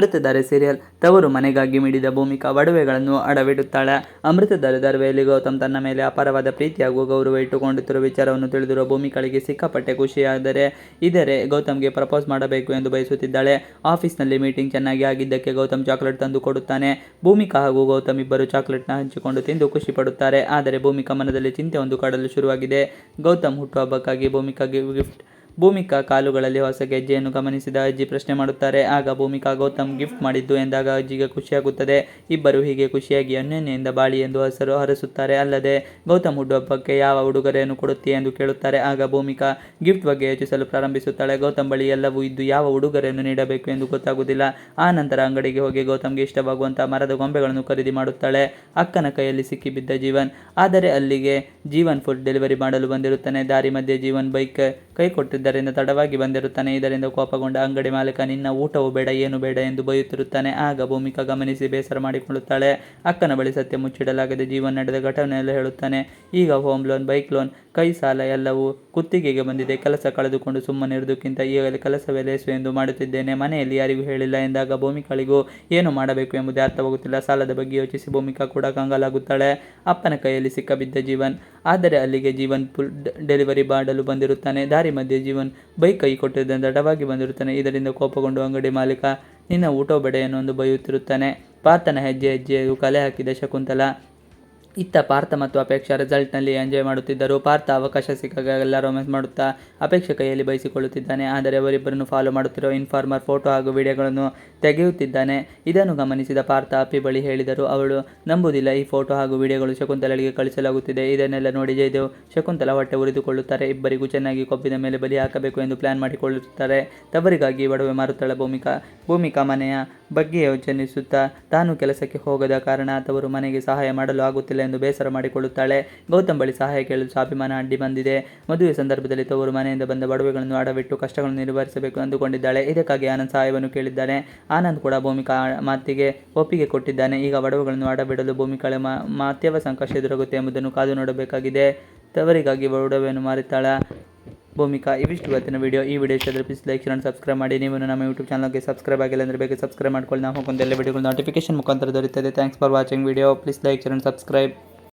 Amruthadhaare serial ತವರು ಮನೆಗಾಗಿ ಮಿಡಿದ ಭೂಮಿಕಾ ಒಡವೆಗಳನ್ನು ಅಡವಿಡುತ್ತಾಳೆ. ಅಮೃತಧಾರೆ ದರ್ವೆಯಲ್ಲಿ ಗೌತಮ್ ತನ್ನ ಮೇಲೆ ಅಪಾರವಾದ ಪ್ರೀತಿ ಹಾಗೂ ಗೌರವ ಇಟ್ಟುಕೊಂಡಿರುವ ವಿಚಾರವನ್ನು ತಿಳಿದಿರುವ ಭೂಮಿಕಾಳಿಗೆ ಸಿಕ್ಕಾಪಟ್ಟೆ ಖುಷಿಯಾದರೆ ಇದರೆ ಗೌತಮ್ಗೆ ಪ್ರಪೋಸ್ ಮಾಡಬೇಕು ಎಂದು ಬಯಸುತ್ತಿದ್ದಾಳೆ. ಆಫೀಸ್ನಲ್ಲಿ ಮೀಟಿಂಗ್ ಚೆನ್ನಾಗಿ ಆಗಿದ್ದಕ್ಕೆ ಗೌತಮ್ ಚಾಕ್ಲೇಟ್ ತಂದು ಕೊಡುತ್ತಾನೆ. ಭೂಮಿಕಾ ಹಾಗೂ ಗೌತಮ್ ಇಬ್ಬರು ಚಾಕ್ಲೇಟ್ನ ಹಂಚಿಕೊಂಡು ತಿಂದು ಖುಷಿ ಪಡುತ್ತಾರೆ. ಆದರೆ ಭೂಮಿಕಾ ಮನದಲ್ಲಿ ಚಿಂತೆ ಒಂದು ಕಾಡಲು ಶುರುವಾಗಿದೆ. ಗೌತಮ್ ಹುಟ್ಟುಹಬ್ಬಕ್ಕಾಗಿ ಭೂಮಿಕಾಗೆ ಗಿಫ್ಟ್ ಭೂಮಿಕಾ ಕಾಲುಗಳಲ್ಲಿ ಹೊಸ ಗೆಜ್ಜೆಯನ್ನು ಗಮನಿಸಿದ ಅಜ್ಜಿ ಪ್ರಶ್ನೆ ಮಾಡುತ್ತಾರೆ, ಆಗ ಭೂಮಿಕಾ ಗೌತಮ್ ಗಿಫ್ಟ್ ಮಾಡಿದ್ದು ಎಂದಾಗ ಅಜ್ಜಿಗೆ ಖುಷಿಯಾಗುತ್ತದೆ. ಇಬ್ಬರು ಹೀಗೆ ಖುಷಿಯಾಗಿ ಅನ್ಯೋನ್ಯದಿಂದ ಬಾಳಿ ಎಂದು ಹೆಸರು ಹರಸುತ್ತಾರೆ. ಅಲ್ಲದೆ, ಗೌತಮ್ ಹುಟ್ಟುಹಬ್ಬಕ್ಕೆ ಯಾವ ಉಡುಗೊರೆಯನ್ನು ಕೊಡುತ್ತೀಯ ಎಂದು ಕೇಳುತ್ತಾರೆ. ಆಗ ಭೂಮಿಕಾ ಗಿಫ್ಟ್ ಬಗ್ಗೆ ಯೋಚಿಸಲು ಪ್ರಾರಂಭಿಸುತ್ತಾಳೆ. ಗೌತಮ್ ಬಳಿ ಎಲ್ಲವೂ ಇದ್ದು ಯಾವ ಉಡುಗೊರೆಯನ್ನು ನೀಡಬೇಕು ಎಂದು ಗೊತ್ತಾಗುವುದಿಲ್ಲ. ಆ ನಂತರ ಅಂಗಡಿಗೆ ಹೋಗಿ ಗೌತಮ್ಗೆ ಇಷ್ಟವಾಗುವಂತಹ ಮರದ ಗೊಂಬೆಗಳನ್ನು ಖರೀದಿ ಮಾಡುತ್ತಾಳೆ. ಅಕ್ಕನ ಕೈಯಲ್ಲಿ ಸಿಕ್ಕಿಬಿದ್ದ ಜೀವನ್, ಆದರೆ ಅಲ್ಲಿಗೆ ಜೀವನ್ ಫುಡ್ ಡೆಲಿವರಿ ಮಾಡಲು ಬಂದಿರುತ್ತಾನೆ. ದಾರಿ ಮಧ್ಯೆ ಜೀವನ್ ಬೈಕ್ ಕೈ ಕೊಟ್ಟಿದ್ದರಿಂದ ತಡವಾಗಿ ಬಂದಿರುತ್ತಾನೆ. ಇದರಿಂದ ಕೋಪಗೊಂಡ ಅಂಗಡಿ ಮಾಲೀಕ, ನಿನ್ನ ಊಟವೂ ಬೇಡ, ಏನು ಬೇಡ ಎಂದು ಬೈಯುತ್ತಿರುತ್ತಾನೆ. ಆಗ ಭೂಮಿಕಾ ಗಮನಿಸಿ ಬೇಸರ ಮಾಡಿಕೊಳ್ಳುತ್ತಾಳೆ. ಅಕ್ಕನ ಬಳಿ ಸತ್ಯ ಮುಚ್ಚಿಡಲಾಗದೆ ಜೀವನ ನಡೆದ ಘಟನೆಯಲ್ಲಿ ಹೇಳುತ್ತಾನೆ. ಈಗ ಹೋಮ್ ಲೋನ್ ಬೈಕ್ ಲೋನ್ ಕೈ ಸಾಲ ಎಲ್ಲವೂ ಕುತ್ತಿಗೆಗೆ ಬಂದಿದೆ. ಕೆಲಸ ಕಳೆದುಕೊಂಡು ಸುಮ್ಮನೆ ಇರುವುದಕ್ಕಿಂತ ಈಗಲೇ ಕೆಲಸವೇ ಲೇಸು ಎಂದು ಮಾಡುತ್ತಿದ್ದೇನೆ. ಮನೆಯಲ್ಲಿ ಯಾರಿಗೂ ಹೇಳಿಲ್ಲ ಎಂದಾಗ ಭೂಮಿಕಾಳಿಗೂ ಏನು ಮಾಡಬೇಕು ಎಂಬುದೇ ಅರ್ಥವಾಗುತ್ತಿಲ್ಲ. ಸಾಲದ ಬಗ್ಗೆ ಯೋಚಿಸಿ ಭೂಮಿಕಾ ಕೂಡ ಕಂಗಾಲಾಗುತ್ತಾಳೆ. ಅಪ್ಪನ ಕೈಯಲ್ಲಿ ಸಿಕ್ಕಬಿದ್ದ ಜೀವನ್, ಆದರೆ ಅಲ್ಲಿಗೆ ಜೀವನ್ ಫುಲ್ ಡೆಲಿವರಿ ಮಾಡಲು ಬಂದಿರುತ್ತಾನೆ. ದಾರಿ ಮಧ್ಯೆ ಜೀವನ್ ಬೈಕ್ ಕೈ ಕೊಟ್ಟಿದ್ದರಿಂದ ದಡವಾಗಿ ಬಂದಿರುತ್ತಾನೆ. ಇದರಿಂದ ಕೋಪಗೊಂಡು ಅಂಗಡಿ ಮಾಲೀಕ, ನಿನ್ನ ಊಟ ಬಡೆಯನ್ನು ಒಂದು ಬೈಯುತ್ತಿರುತ್ತಾನೆ. ಪಾರ್ಥನ ಹೆಜ್ಜೆ ಹೆಜ್ಜೆಯು ಕಲೆ ಹಾಕಿದ ಶಕುಂತಲ ಇತ್ತ ಪಾರ್ಥ ಮತ್ತು ಅಪೇಕ್ಷಾ ರಿಸಲ್ಟ್ನಲ್ಲಿ ಎಂಜಾಯ್ ಮಾಡುತ್ತಿದ್ದರು. ಪಾರ್ಥ ಅವಕಾಶ ಸಿಕ್ಕಾಗ ಎಲ್ಲ ರೊಮ್ಯಾನ್ಸ್ ಮಾಡುತ್ತಾ ಅಪೇಕ್ಷೆ ಕೈಯಲ್ಲಿ ಬಯಸಿಕೊಳ್ಳುತ್ತಿದ್ದಾನೆ. ಆದರೆ ಅವರಿಬ್ಬರನ್ನು ಫಾಲೋ ಮಾಡುತ್ತಿರುವ ಇನ್ಫಾರ್ಮರ್ ಫೋಟೋ ಹಾಗೂ ವಿಡಿಯೋಗಳನ್ನು ತೆಗೆಯುತ್ತಿದ್ದಾನೆ. ಇದನ್ನು ಗಮನಿಸಿದ ಪಾರ್ಥ ಅಪ್ಪಿ ಬಳಿ ಹೇಳಿದರು. ಅವಳು ನಂಬುವುದಿಲ್ಲ ಈ ಫೋಟೋ ಹಾಗೂ ವಿಡಿಯೋಗಳು ಶಕುಂತಲಳಿಗೆ ಕಳಿಸಲಾಗುತ್ತಿದೆ. ಇದನ್ನೆಲ್ಲ ನೋಡಿ ಜಯದೇವ್ ಶಕುಂತಲ ಹೊಟ್ಟೆ ಉರಿದುಕೊಳ್ಳುತ್ತಾರೆ. ಇಬ್ಬರಿಗೂ ಚೆನ್ನಾಗಿ ಕೊಬ್ಬಿನ ಮೇಲೆ ಬಲಿ ಹಾಕಬೇಕು ಎಂದು ಪ್ಲಾನ್ ಮಾಡಿಕೊಳ್ಳುತ್ತಾರೆ. ತವರಿಗಾಗಿ ಒಡವೆ ಮಾರುತ್ತಾಳೆ ಭೂಮಿಕಾ. ಭೂಮಿಕಾ ಮನೆಯ ಬಗ್ಗೆ ಯೋಚನಿಸುತ್ತಾ ತಾನು ಕೆಲಸಕ್ಕೆ ಹೋಗದ ಕಾರಣ ತವರು ಮನೆಗೆ ಸಹಾಯ ಮಾಡಲು ಆಗುತ್ತಿಲ್ಲ ಎಂದು ಬೇಸರ ಮಾಡಿಕೊಳ್ಳುತ್ತಾಳೆ. ಗೌತಮ್ ಬಳಿ ಸಹಾಯ ಕೇಳಲು ಸ್ವಾಭಿಮಾನ ಅಡ್ಡಿ ಬಂದಿದೆ. ಮದುವೆ ಸಂದರ್ಭದಲ್ಲಿ ತವರು ಮನೆಯಿಂದ ಬಂದ ಬಡವೆಗಳನ್ನು ಅಡವಿಟ್ಟು ಕಷ್ಟಗಳನ್ನು ನಿರ್ವಹಿಸಬೇಕು ಅಂದುಕೊಂಡಿದ್ದಾಳೆ. ಇದಕ್ಕಾಗಿ ಆನಂದ್ ಸಹಾಯವನ್ನು ಕೇಳಿದ್ದಾನೆ. ಆನಂದ್ ಕೂಡ ಭೂಮಿಕಾ ಮಾತಿಗೆ ಒಪ್ಪಿಗೆ ಕೊಟ್ಟಿದ್ದಾನೆ. ಈಗ ಬಡವೆಗಳನ್ನು ಅಡಬಿಡಲು ಭೂಮಿಕಾಳೆ ಮಾತ್ಯವ ಸಂಕಷ್ಟ ಎದುರಾಗುತ್ತೆ ಎಂಬುದನ್ನು ಕಾದು ನೋಡಬೇಕಾಗಿದೆ. ತವರಿಗಾಗಿ ಬಡವೆಯನ್ನು ಮಾರುತ್ತಾಳ. ಭೂಮಿಕಾ ಇವಿಷ್ಟು ಇವತ್ತಿನ ವಿಡಿಯೋ ಈ ವಿಡಿಯೋ ಇಷ್ಟ ಪ್ಲೀಸ್ ಲೈಕ್ ಶೇರ್ ಸಬ್ಸ್ಕ್ರೈಬ್ ಮಾಡಿ. ನೀವು ನಮ್ಮ ಯೂಟ್ಯೂಬ್ ಚಾನಲ್ಗೆ ಸಬ್ಸ್ಕ್ರೈಬ್ ಆಗಿಲ್ಲ ಅಂದರೆ ಬೇಗ ಸಬ್ಸ್ಕ್ರೈಬ್ ಮಾಡ್ಕೊಳ್ಳಿ. ನಾವು ಎಲ್ಲ ವಿಡಿಯೋಗಳು ನೋಟಿಫಿಕೇಶನ್ ಮುಖಾಂತರ ದೊರೆಯುತ್ತದೆ. Thanks for watching video please like share subscribe